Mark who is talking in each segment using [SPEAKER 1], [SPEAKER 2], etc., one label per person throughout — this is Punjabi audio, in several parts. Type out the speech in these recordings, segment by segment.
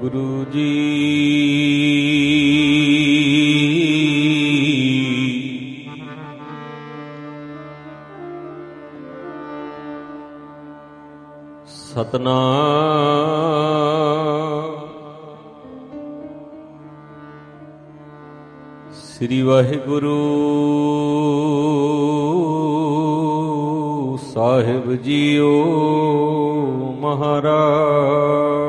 [SPEAKER 1] ਗੁਰੂ ਜੀ। ਸਤਨਾਮ। ਸ੍ਰੀ ਵਾਹਿਗੁਰੂ ਸਾਹਿਬ ਜੀਓ ਮਹਾਰਾਜ।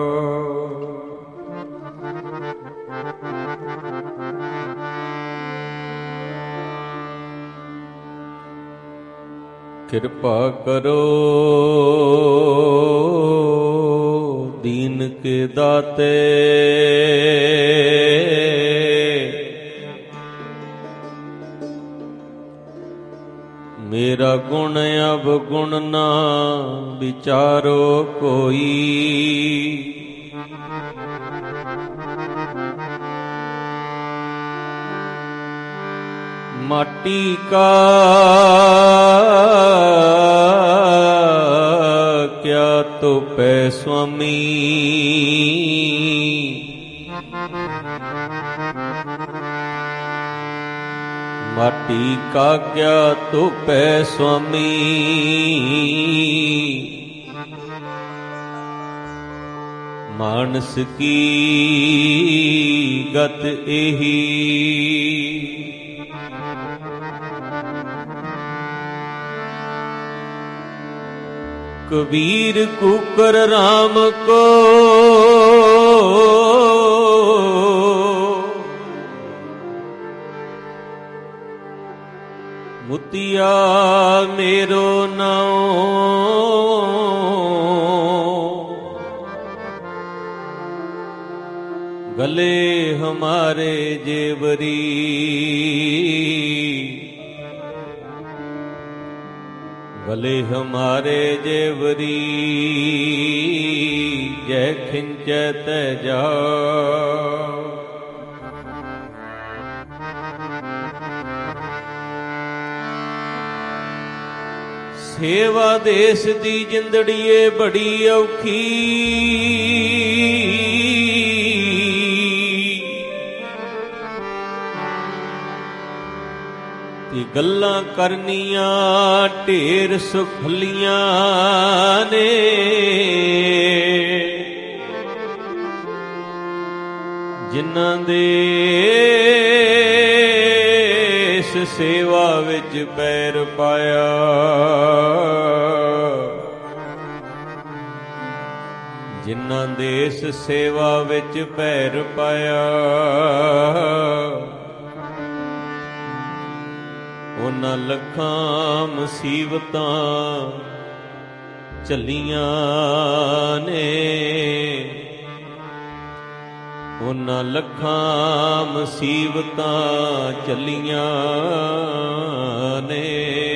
[SPEAKER 1] ਕਿਰਪਾ ਕਰੋ। ਦੀਨ ਕੇ ਦਾਤੇ। ਮੇਰਾ ਗੁਣ ਅਬ ਗੁਣ ਨਾ ਵਿਚਾਰੋ ਕੋਈ। ਮਾਟੀ ਕਾ ਕਿਆ ਸੁਆਮੀ। ਮਾਟੀ ਕਾ ਕਿਆ ਤੁਪੈ ਸੁਆਮੀ। ਮਾਨਸ ਕੀ ਗਤ ਇਹੀ। ਕਬੀਰ ਕੁਕਰ RAM ਕੋ। ਮੁਤਿਆ ਮੇਰੋ ਨਾਉ। ਗਲੇ ਹਮਾਰੇ ਜੇਵਰੀ। ਗਲੇ ਹਮਾਰੇ ਜੇਵਰੀ ਜੈ ਖਿੰਚੈ ਤੈ ਜਾ। ਸੇਵਾ ਦੇਸ ਦੀ ਜਿੰਦੜੀਏ ਬੜੀ ਔਖੀ। ਗੱਲਾਂ ਕਰਨੀਆਂ ਢੇਰ ਸੁਖਲੀਆਂ ਨੇ। ਜਿਨ੍ਹਾਂ ਦੇ ਇਸ ਸੇਵਾ ਵਿੱਚ ਪੈਰ ਪਾਇਆ, ਜਿਨ੍ਹਾਂ ਦੇ ਇਸ ਸੇਵਾ ਵਿੱਚ ਪੈਰ ਪਾਇਆ ਉਹਨਾਂ ਲੱਖਾਂ ਮੁਸੀਬਤਾਂ ਚੱਲੀਆਂ ਨੇ। ਉਹਨਾਂ ਲੱਖਾਂ ਮੁਸੀਬਤਾਂ ਚੱਲੀਆਂ ਨੇ।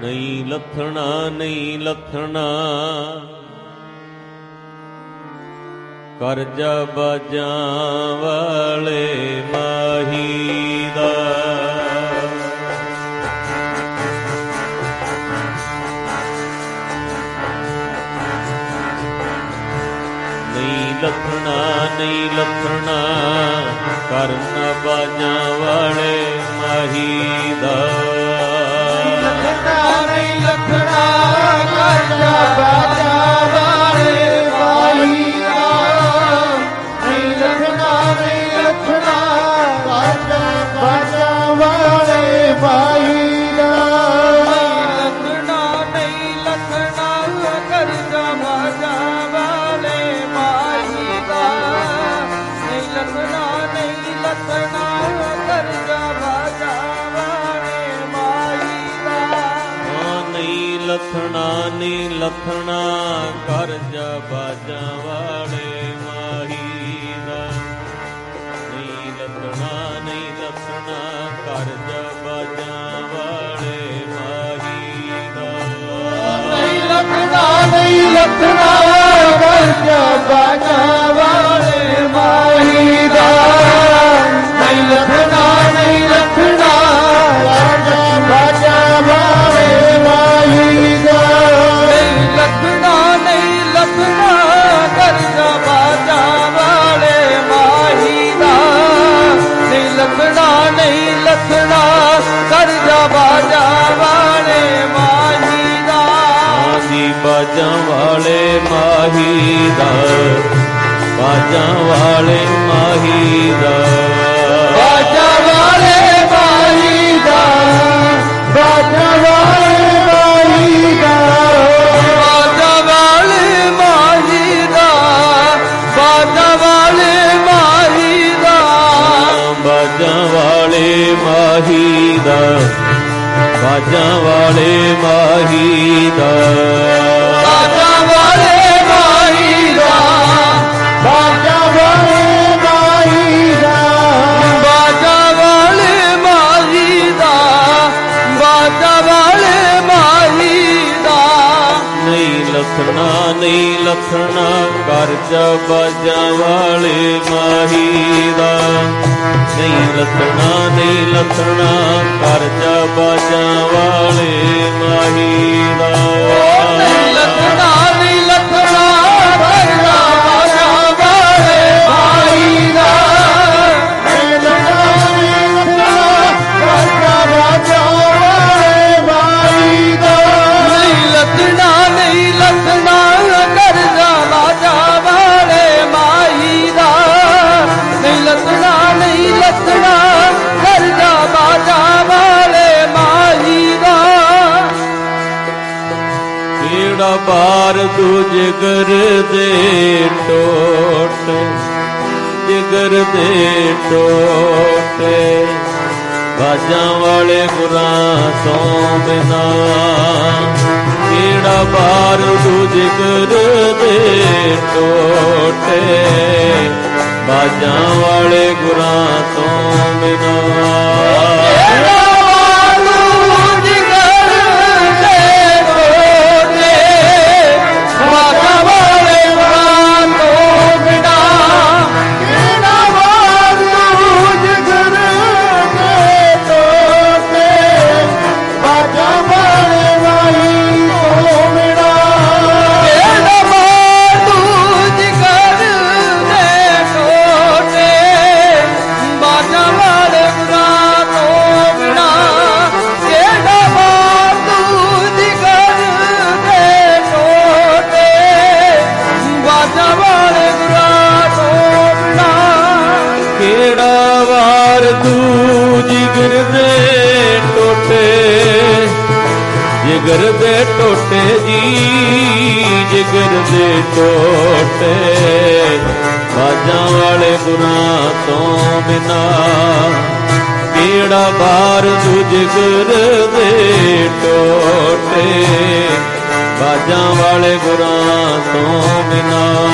[SPEAKER 1] ਨਹੀਂ ਲੱਥਣਾ ਨਹੀਂ ਲੱਥਣਾ। ਕਰਜਾ ਬਾਜਾਂ ਵਾਲੇ ਮਾਹੀ ਦਾ। ਨਹੀਂ ਲੱਥਣਾ ਨਹੀਂ ਲੱਥਣਾ ਕਰਨ ਬਾਜਾਂ ਵਾਲੇ ਮਾਹੀ ਦਾ।
[SPEAKER 2] ري لکھڑا ਆਖਣਾ ਕਰ ਜਬਾਜਾਂ ਵਾਲੇ
[SPEAKER 1] ਮਾਹੀ ਦਾ। ਨਹੀਂ ਲੱਭਣਾ ਨਹੀਂ ਲੱਭਣਾ ਕਰ ਜਬਾਜਾਂ ਵਾਲੇ ਮਾਹੀ ਦਾ।
[SPEAKER 2] ਨਹੀਂ ਲੱਭਣਾ ਨਹੀਂ ਲੱਭਣਾ ਕਰ ਜਬਾਜਾਂ ਮਾਹੀ ਦਾ ਬਾਜਾਂ ਵਾਲੇ ਮਾਹੀ ਦਾ।
[SPEAKER 3] ਬਾਜਾਂ ਵਾਲੇ ਮਾਹੀ ਦਾ। ਨਹੀਂ ਲੱਥਣਾ ਨਹੀਂ
[SPEAKER 1] ਲੱਥਣਾ ਪਾਰ ਤੂੰ ਜਿਗਰ ਦੇ ਟੋਟ ਜਿਗਰ ਦੇ ਟੋਟੇ। ਬਾਜਾਂ ਵਾਲੇ ਗੁਰਾਂ ਤੋਂ ਬਿਨਾ ਕਿਹੜਾ ਪਾਰ ਤੂੰ ਜਿਗਰ ਦੇ ਟੋਟੇ? ਬਾਜਾਂ ਵਾਲੇ ਗੁਰਾਂ ਤੋਂ ਬਿਨਾ ਜਿਗਰ ਦੇ ਟੋਟੇ ਜੀ, ਜਿਗਰ ਦੇ ਟੋਟੇ। ਬਾਜਾਂ ਵਾਲੇ ਗੁਨਾ ਤੋਂ ਬਿਨਾ ਕਿਹੜਾ ਬਾਰ ਤੂੰ ਜਿਗਰ ਦੇ ਟੋਟੇ? ਬਾਜਾਂ ਵਾਲੇ ਗੁਨਾ ਤੋਂ ਬਿਨਾ।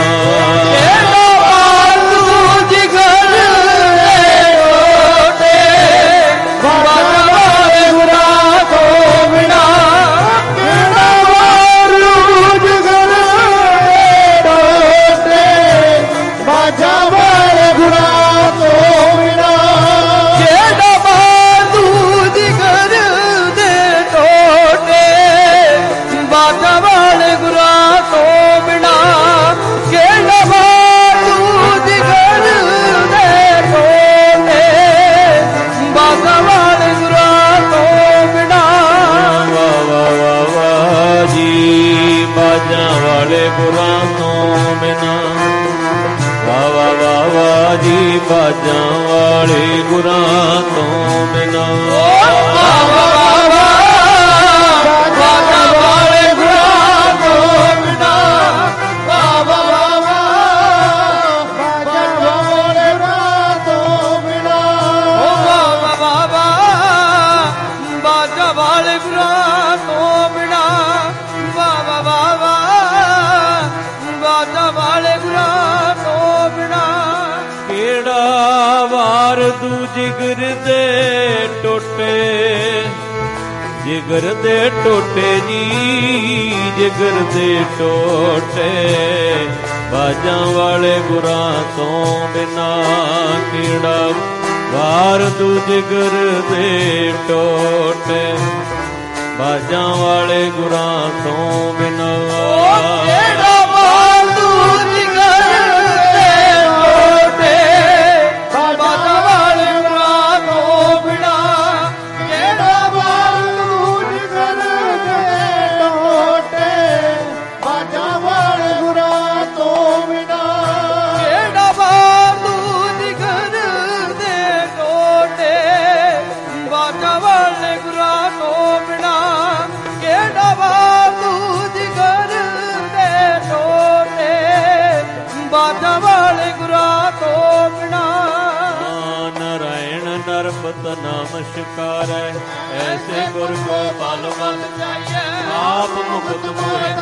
[SPEAKER 1] ਵਾਰ ਦੂ ਜਿਗਰ ਦੇ ਟੋਟੇ, ਜਿਗਰ ਦੇ ਟੋਟੇ ਜੀ, ਜਿਗਰ ਦੇ ਟੋਟੇ। ਬਾਜਾਂ ਵਾਲੇ ਗੁਰਾਂ ਤੋਂ ਬਿਨਾ ਕਿਹੜਾ ਵਾਰ ਦੂ
[SPEAKER 2] ਜਿਗਰ ਦੇ ਟੋਟੇ? ਬਾਜਾਂ ਵਾਲੇ ਗੁਰਾਂ ਤੋਂ ਬਿਨਾ
[SPEAKER 1] ਨਮਸਕਾਰ ਐਸੇ ਗੁਰ ਗੋਪਾਲ ਮਨ ਆਪ ਮੁਕਤ ਮੋਹਿ